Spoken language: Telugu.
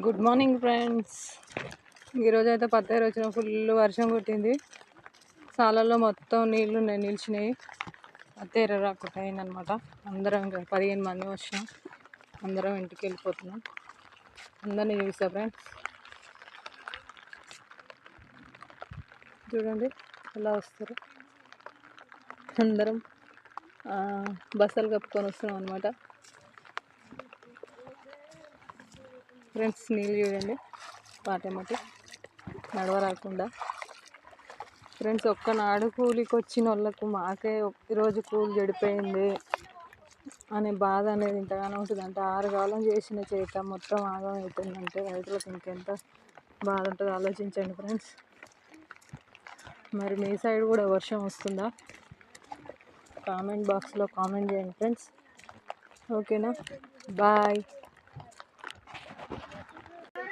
గుడ్ మార్నింగ్ ఫ్రెండ్స్ ఈరోజు అయితే పత్తేరు వచ్చిన ఫుల్ వర్షం కొట్టింది. సాలలో మొత్తం నీళ్ళు ఉన్నాయి నిలిచినాయి. పత్తేరు రాకుండా అయిందనమాట అందరం పదిహేను మంది వచ్చినాం. అందరం ఇంటికి వెళ్ళిపోతున్నాం. అందరినీ చూసా ఫ్రెండ్స్ చూడండి ఎలా వస్తారు. అందరం బస్సలు కప్పుకొని వస్తున్నాం అనమాట ఫ్రెండ్స్ నీళ్ళు చూడండి. పాటేమటి? నడవరాకుండా. ఫ్రెండ్స్ ఒక్కనాడు కూలికి వచ్చిన వాళ్ళకు మాకే ఈరోజు కూలి చెడిపోయింది అనే బాధ అనేది ఇంతగానో ఉంటుంది అంటే ఆరు కాలం చేసిన చేత మొత్తం ఆగం అవుతుందంటే రైతులకు ఇంకెంత బాధ ఉంటుందో ఆలోచించండి ఫ్రెండ్స్. మరి మీ సైడ్ కూడా వర్షం వస్తుందా? కామెంట్ బాక్స్లో కామెంట్ చేయండి ఫ్రెండ్స్. ఓకేనా? బాయ్.